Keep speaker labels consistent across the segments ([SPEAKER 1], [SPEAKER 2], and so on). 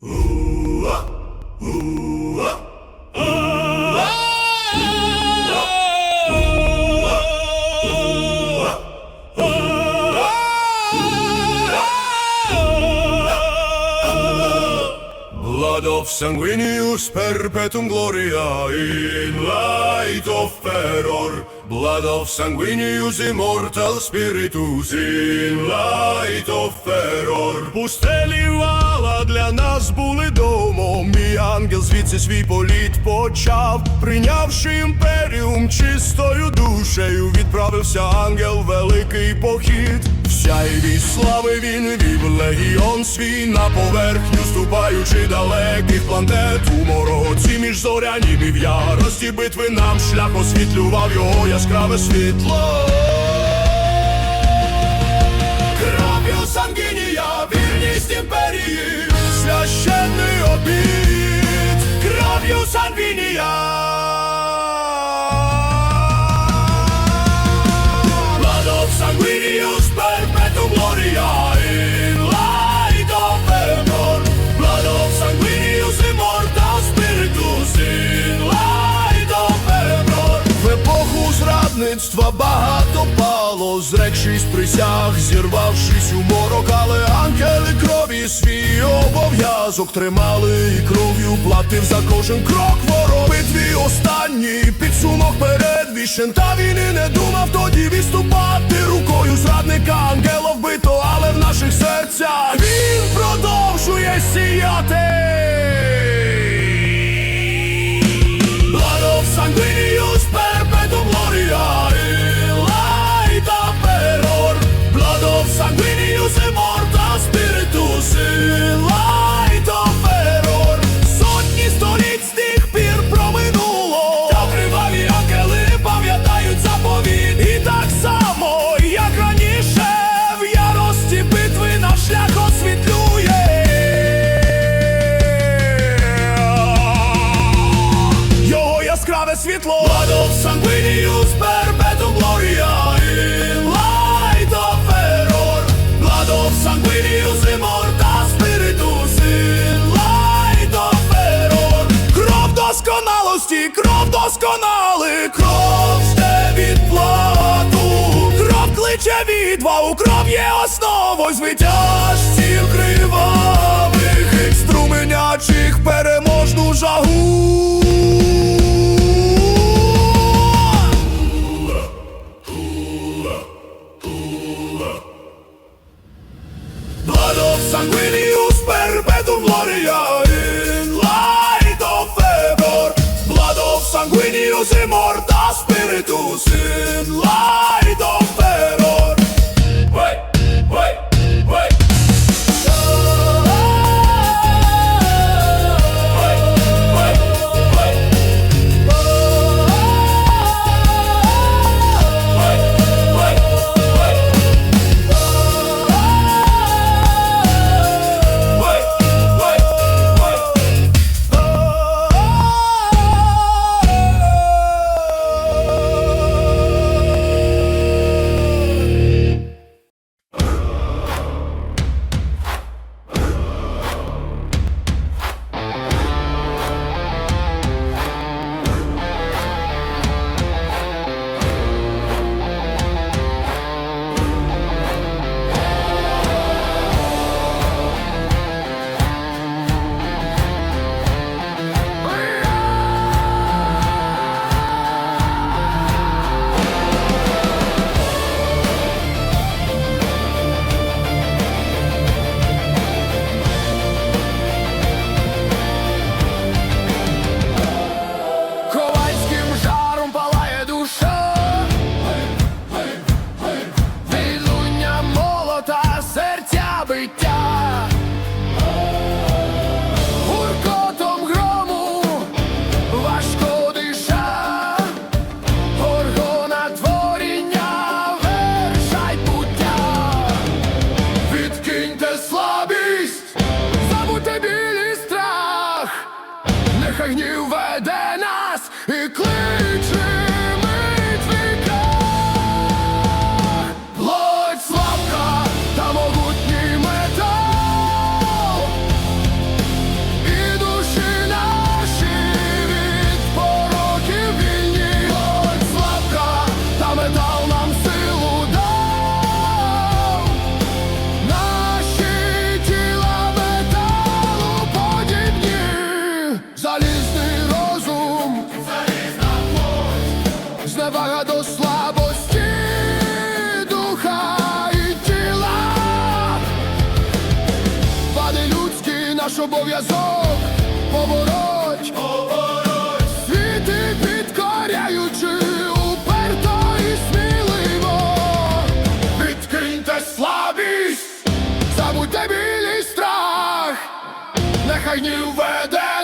[SPEAKER 1] Blood of sanguineus perpetuum gloria in light of error. Blood of sanguineus immortal spiritus in light of error. Пустелі вала для ангел свій політ почав, прийнявши імперіум чистою душею, відправився ангел великий похід. Всяєві слави він вів легіон свій на поверхню, ступаючи далеких планет у мороці між зорянім і в ярості битви нам шлях освітлював його яскраве світло. Кров'ю сангінія, вірність імперії, пало, зрекшись присяг, зірвавшись у морок, але ангели крові свій обов'язок тримали і кров'ю платив за кожен крок ворог. Битві останній підсумок передвіщен, та він і не думав тоді відступати рукою зрадника ангела вбито, але в наших серцях він продовжує сіяти. Blood of sanguineus perpetuum gloria досконалості, кров досконали, кров жде відплату Кров кличе відвагу, кров є основою звитяжців кривавих Струменячих переможну жагу наш обов'язок. Повороть, повороть, світи підкоряючи уперто і сміливо. Відкиньте слабість, забудьте білий страх, нехай ні веде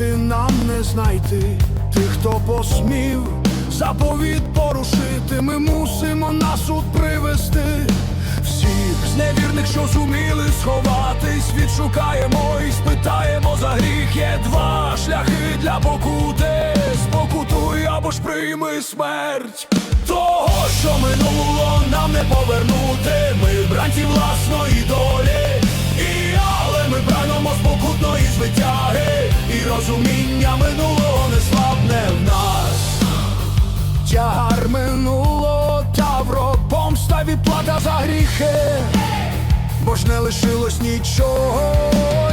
[SPEAKER 2] спокути нам не знайти. Тих, хто посмів заповіт порушити, ми мусимо на суд привести. Всіх зневірних, що зуміли сховатись, відшукаємо і спитаємо за гріх. Є два шляхи для покути. Спокутуй або ж прийми смерть. Того, що минуло, нам не повернути. Ми бранці власної долі. Прагнемо спокутної звитяги, і розуміння минулого не слабне в нас.
[SPEAKER 1] Тягар минуло, тавро, помста відплата за гріхи.
[SPEAKER 2] Бо ж не лишилось нічого,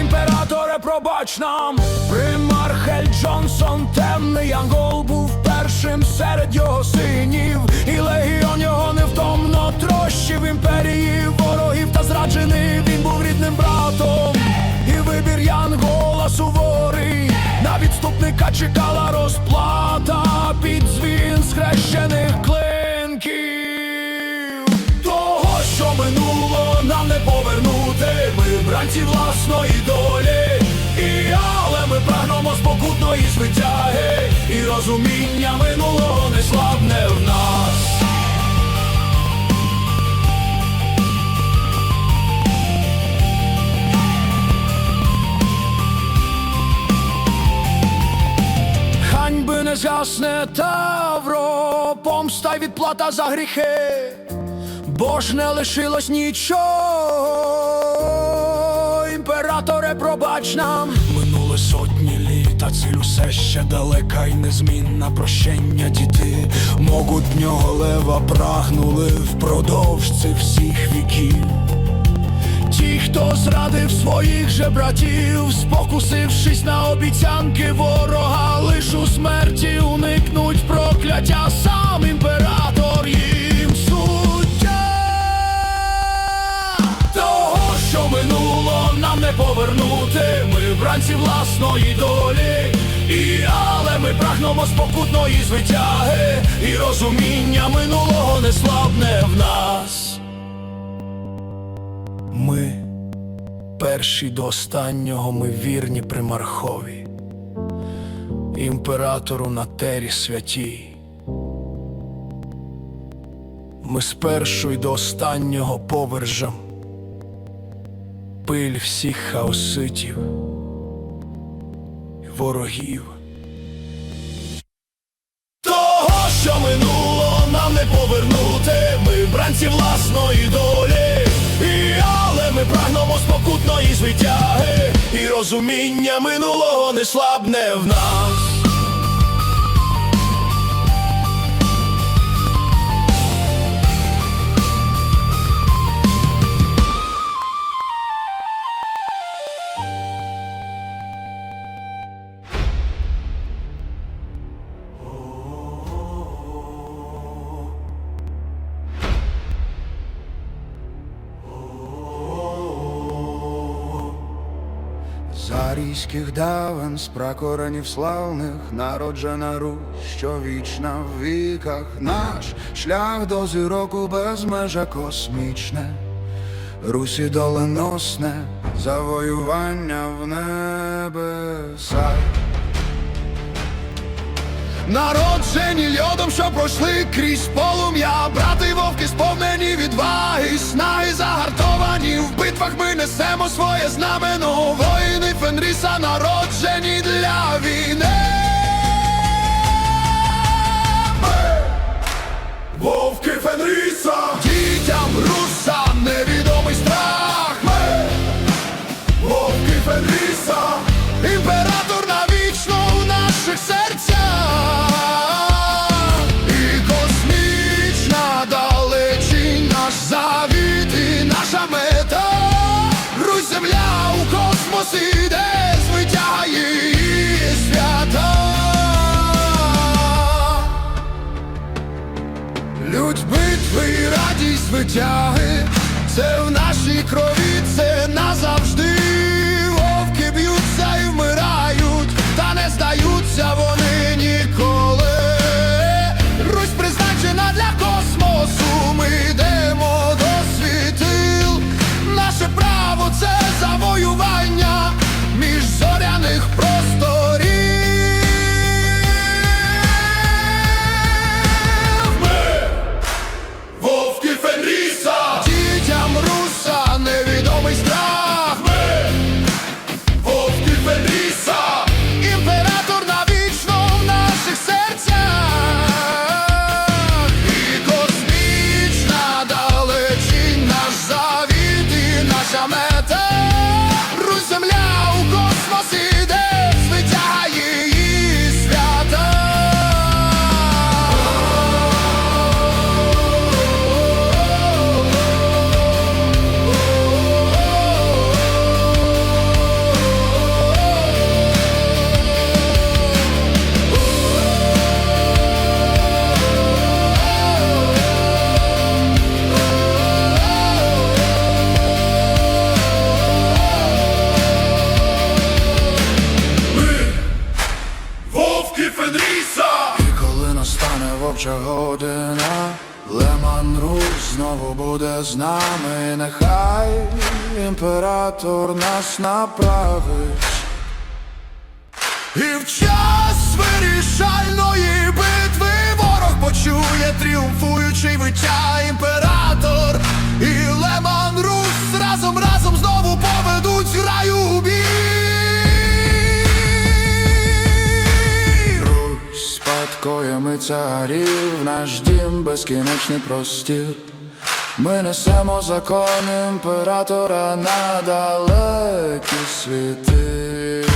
[SPEAKER 2] імператоре, пробач нам. Примар Хель Джонсон, темний янгол, був першим серед його синів, і легіон його невтомно трощив імперії ворогів та зраджений. Він був рідним братом, вибір Янгола суворий. На відступника чекала розплата під дзвін схрещених клинків. Того, що минуло, нам не повернути. Ми бранці власної долі. І але ми прагнемо спокутної звитяги, і розуміння минулого не слабне в нас. Не згасне тавро, помста й відплата за гріхи, бо ж не лишилось нічого, імператоре, пробач нам. Минуло сотні літ, а ціль усе ще далека й незмінна прощення діти. Могутнього лева прагнули впродовж цих всіх віків. Ті, хто зрадив своїх же братів, спокусившись на обіцянки ворога, лиш у смерті уникнуть прокляття сам імператор їм суддя того, що минуло, нам не повернути. Ми бранці власної долі. І але ми прагнемо спокутної звитяги, і розуміння минулого не слабне в нас. Ми перші до останнього, ми вірні примархові, імператору на тері святій. Ми спершу й до останнього повержам пиль всіх хаоситів ворогів. Того, що минуло, нам не повернути, ми бранці власної долі, звитяги, і розуміння минулого не слабне в нас.
[SPEAKER 1] Зарійських давен з пракоренів славних народжена Русь, що вічна в віках наш шлях до зірок у безмежа космічне, Русі доленосне завоювання в небесах. Народжені льодом, що пройшли крізь полум'я, брати вовки сповнені відваги, снаги загартовані в битвах ми несемо своє знамено. Воїни Фенріса народжені для війни. Витяги, це в нашій крові, це назавжди. Настане година, Леман Рус знову буде з нами, нехай імператор нас направить. І в час вирішальної битви ворог почує тріумфуючий виття імператор і Леман Рус разом разом знову поведуть граю у бій. Спадкоями царів, наш дім безкінечний простір. Ми несемо закон імператора на далекі світи.